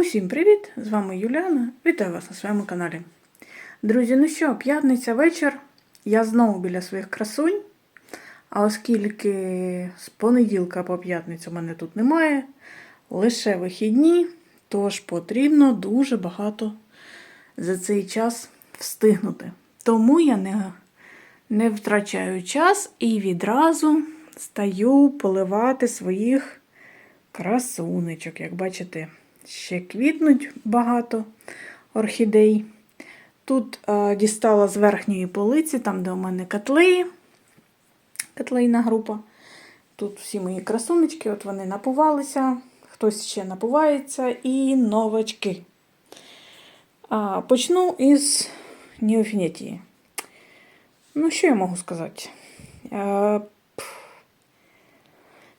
Усім привіт! З вами Юліана. Вітаю вас на своєму каналі. Друзі, ну що, п'ятниця вечір. Я знову біля своїх красунь. А оскільки з понеділка по п'ятницю мене тут немає, лише вихідні, тож потрібно дуже багато за цей час встигнути. Тому я не, не втрачаю час і відразу стаю поливати своїх красунечок. Як бачите, ще квітнуть багато орхідей. Тут е, дістала з верхньої полиці, там, де у мене котлеї, котлейна група. Тут всі мої красунечки, от вони напувалися, хтось ще напувається, і новачки. А, Почну із Неофінетії. Ну, що я можу сказати? Е,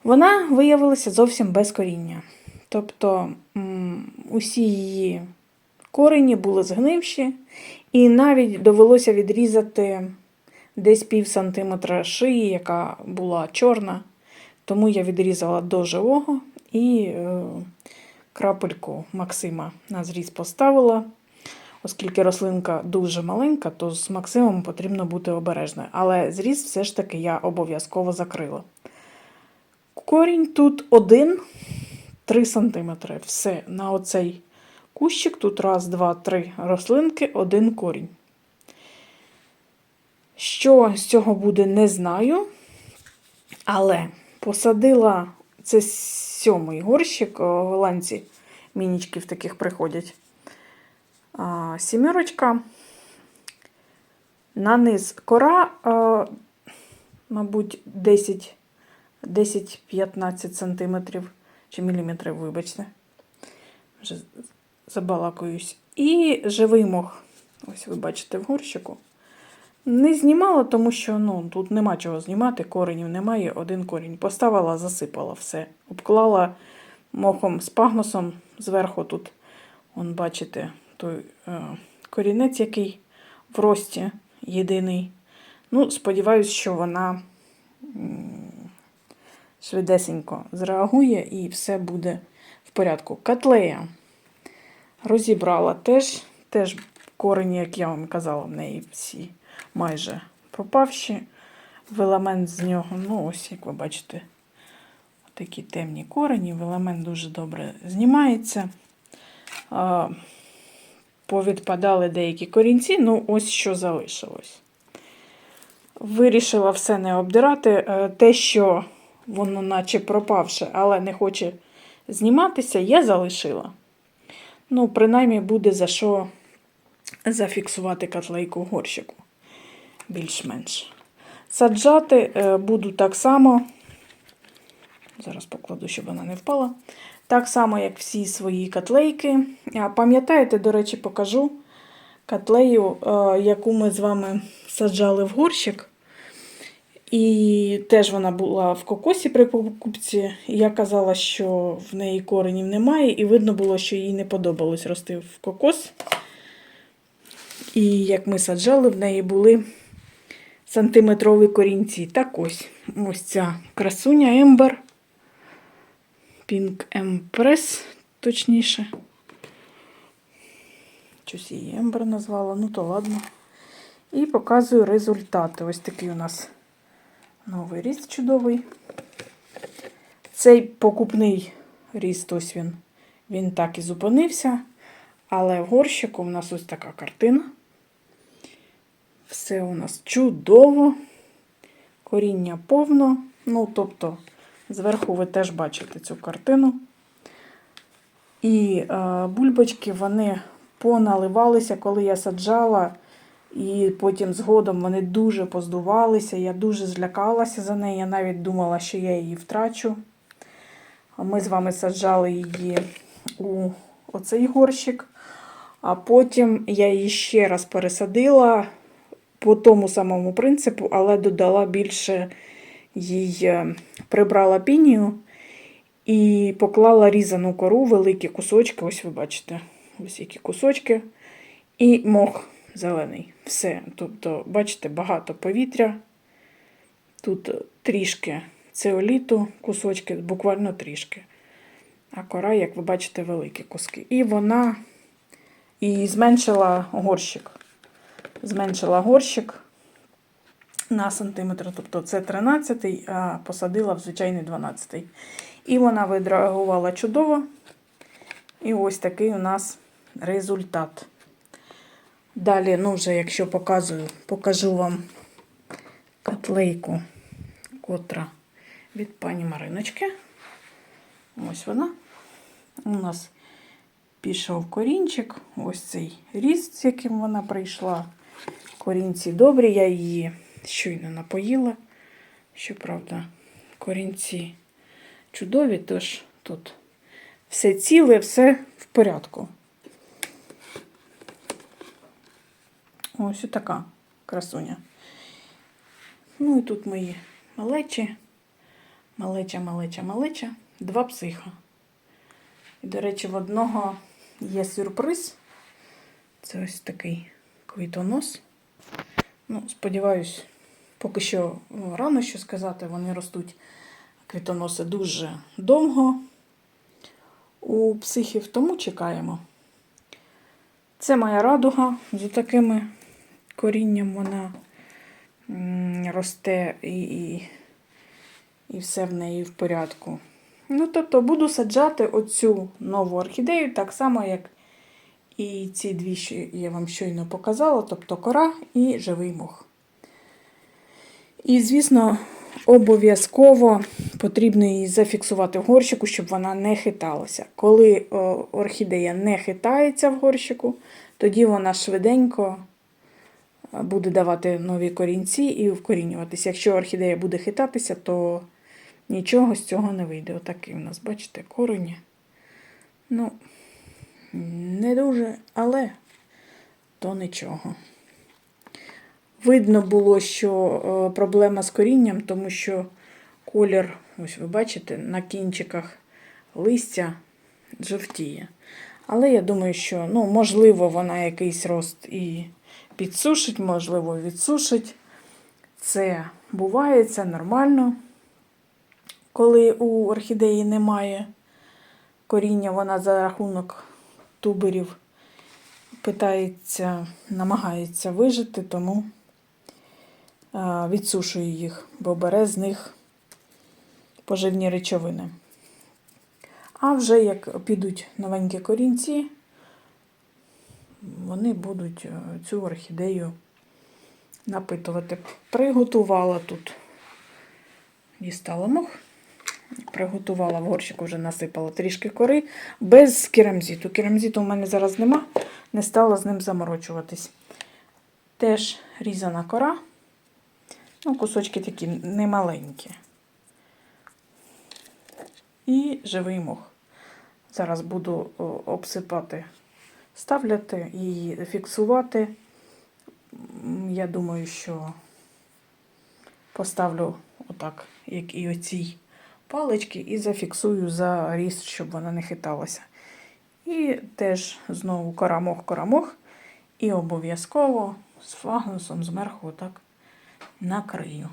вона виявилася зовсім без коріння. Тобто усі її корені були згнивші, і навіть довелося відрізати десь пів сантиметра шиї, яка була чорна. Тому я відрізала до живого і е, крапельку Максима на зріз поставила. Оскільки рослинка дуже маленька, то з Максимом потрібно бути обережною. Але зріз все ж таки я обов'язково закрила. Корінь тут один 3 см. Все, на оцей кущик тут раз, два, три рослинки, один корінь. Що з цього буде, не знаю. Але посадила це сьомий горщик, голландці мінічки в таких приходять. А, Сімерочка. На кора, мабуть, 10 10-15 сантиметрів чи міліметрів, вибачте. Вже забалакуюсь. І живий мох. Ось ви бачите в горщику. Не знімала, тому що ну, тут нема чого знімати, коренів немає, один корінь. Поставила, засипала все. Обклала мохом з пагносом зверху тут, вон, бачите, той е, корінець, який в рості єдиний. Ну, сподіваюсь, що вона швидесенько зреагує і все буде в порядку. Котлея розібрала теж, теж корені, як я вам казала, в неї всі майже пропавші. Велемент з нього, ну, ось, як ви бачите, такі темні корені. Велемент дуже добре знімається. Повідпадали деякі корінці, ну, ось що залишилось. Вирішила все не обдирати. Е, те, що воно наче пропавше, але не хоче зніматися, я залишила. Ну, принаймні, буде за що зафіксувати котлейку горщику. Більш-менш. Саджати е, буду так само. Зараз покладу, щоб вона не впала. Так само, як всі свої котлейки. Пам'ятаєте, до речі, покажу котлею, е, яку ми з вами саджали в горщик. І теж вона була в кокосі при покупці. Я казала, що в неї коренів немає, і видно було, що їй не подобалось рости в кокос. І як ми саджали, в неї були сантиметрові корінці. Так ось ось ця красуня Ембер. Pink Empress, точніше. Щось її Ембер назвала, ну то ладно. І показую результати. Ось такий у нас. Новий ріст чудовий. Цей покупний ріст, ось він, він так і зупинився. Але в горщику у нас ось така картина. Все у нас чудово. Коріння повно. Ну, тобто, зверху ви теж бачите цю картину. І е, бульбочки вони поналивалися, коли я саджала. І потім згодом вони дуже поздувалися. Я дуже злякалася за неї. Я навіть думала, що я її втрачу. Ми з вами саджали її у оцей горщик. А потім я її ще раз пересадила по тому самому принципу, але додала більше їй е, прибрала пінію і поклала різану кору, великі кусочки. Ось ви бачите, ось які кусочки. І мох зелений. Все. Тобто, бачите, багато повітря. Тут трішки цеоліту, кусочки, буквально трішки. а кора, як ви бачите, великі куски. І вона і зменшила горщик. Зменшила горщик на сантиметр, тобто це 13, а посадила в звичайний 12. І вона відреагувала чудово. І ось такий у нас результат. Далі, ну вже якщо показую, покажу вам котлейку, котра від пані Мариночки. Ось вона. У нас пішов корінчик, ось цей ріст, з яким вона прийшла. Корінці добрі, я її щойно напоїла. Щоправда, корінці чудові, тож тут все ціле, все в порядку. Ось така красуня. Ну і тут мої малечі. Малеча, малеча, малеча. Два психа. І, до речі, в одного є сюрприз. Це ось такий квітонос. Ну, сподіваюсь, поки що ну, рано що сказати, вони ростуть квітоноси дуже довго у психів, тому чекаємо. Це моя радуга з такими корінням вона росте і, і, і все в неї в порядку. Ну, тобто буду саджати оцю нову орхідею так само, як і ці дві, що я вам щойно показала, тобто кора і живий мох. І, звісно, обов'язково потрібно її зафіксувати в горщику, щоб вона не хиталася. Коли орхідея не хитається в горщику, тоді вона швиденько буде давати нові корінці і вкорінюватися. Якщо орхідея буде хитатися, то нічого з цього не вийде. Отакий у нас, бачите, корені. Ну, не дуже, але то нічого. Видно було, що е, проблема з корінням, тому що колір, ось ви бачите, на кінчиках листя жовтіє. Але я думаю, що ну, можливо, вона якийсь рост і підсушить, можливо, відсушить. Це буває, це нормально. Коли у орхідеї немає коріння, вона за рахунок туберів питається, намагається вижити, тому відсушує їх, бо бере з них поживні речовини. А вже як підуть новенькі корінці, вони будуть е, цю орхідею напитувати. Приготувала тут, дістала мох, приготувала в горщику, вже насипала трішки кори без керамзиту. Керамзиту у мене зараз нема, не стала з ним заморочуватись. Теж різана кора. Ну, кусочки такі немаленькі. І живий мох. Зараз буду обсипати, ставляти і фіксувати. Я думаю, що поставлю отак, як і оцій палички, і зафіксую за ріст, щоб вона не хиталася. І теж знову корамох. І обов'язково з фагнусом зверху отак накрию.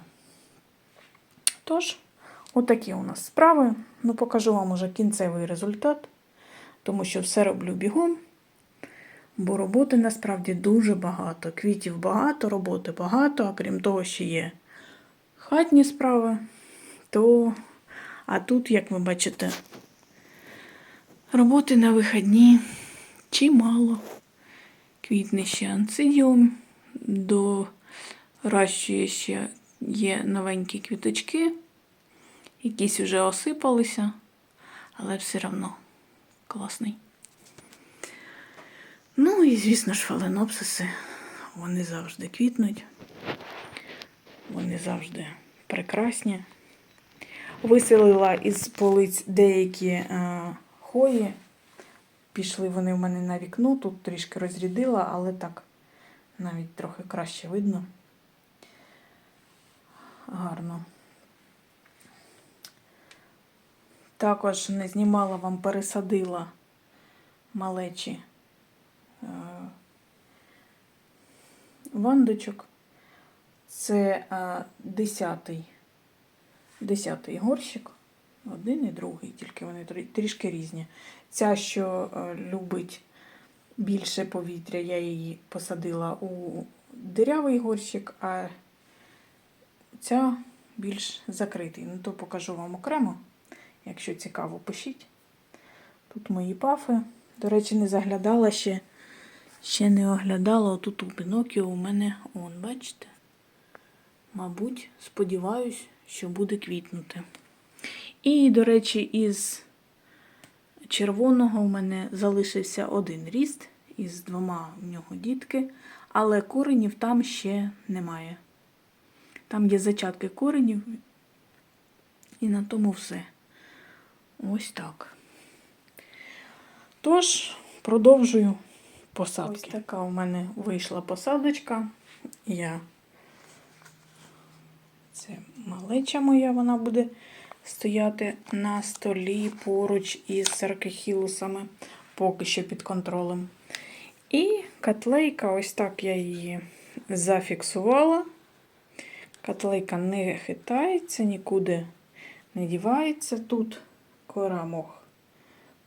Тож, отакі у нас справи. Ну, покажу вам уже кінцевий результат, тому що все роблю бігом. Бо роботи насправді дуже багато. Квітів багато, роботи багато, а крім того, ще є хатні справи. То, а тут, як ви бачите, роботи на вихідні чимало. Квітне ще анцидіум, доращує ще є новенькі квіточки, якісь вже осипалися, але все одно класний. Ну і, звісно ж, фаленопсиси, вони завжди квітнуть, вони завжди прекрасні. Виселила із полиць деякі е, хої. Пішли вони в мене на вікно, тут трішки розрядила, але так навіть трохи краще видно. Гарно. Також не знімала вам, пересадила малечі е, вандочок. Це е, десятий, десятий горщик. Один і другий, тільки вони трішки різні. Ця, що е, любить більше повітря, я її посадила у дирявий горщик, а ця більш закритий. Ну, то покажу вам окремо. Якщо цікаво, пишіть. Тут мої пафи. До речі, не заглядала ще. Ще не оглядала. Отут у Пінокіо у мене он, бачите? Мабуть, сподіваюсь, що буде квітнути. І, до речі, із червоного у мене залишився один ріст із двома в нього дітки, але коренів там ще немає. Там є зачатки коренів, і на тому все. Ось так. Тож, продовжую посадки. Ось така у мене вийшла посадочка. Я це малеча моя, вона буде стояти на столі поруч із саркохілусами, поки що під контролем. І котлейка, ось так я її зафіксувала. Котлейка не хитається, нікуди не дівається. Тут кора мох.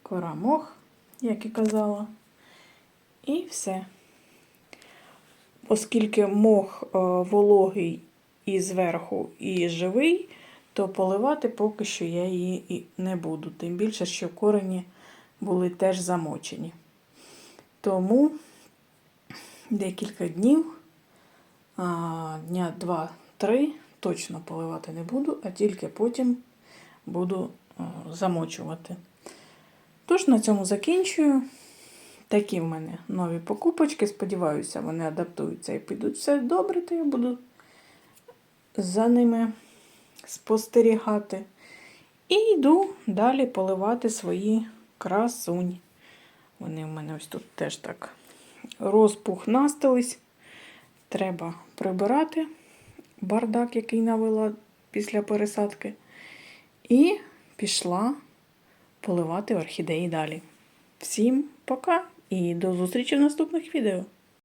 Кора мох, як і казала. І все. Оскільки мох е, вологий і зверху, і живий, то поливати поки що я її і не буду. Тим більше, що корені були теж замочені. Тому декілька днів, дня 2-3 точно поливати не буду, а тільки потім буду замочувати. Тож на цьому закінчую. Такі в мене нові покупочки. Сподіваюся, вони адаптуються і підуть все добре, то я буду за ними спостерігати. І йду далі поливати свої красуні. Вони в мене ось тут теж так розпухнастились. Треба прибирати бардак, який навела після пересадки. І пішла поливати орхідеї далі. Всім пока і до зустрічі в наступних відео!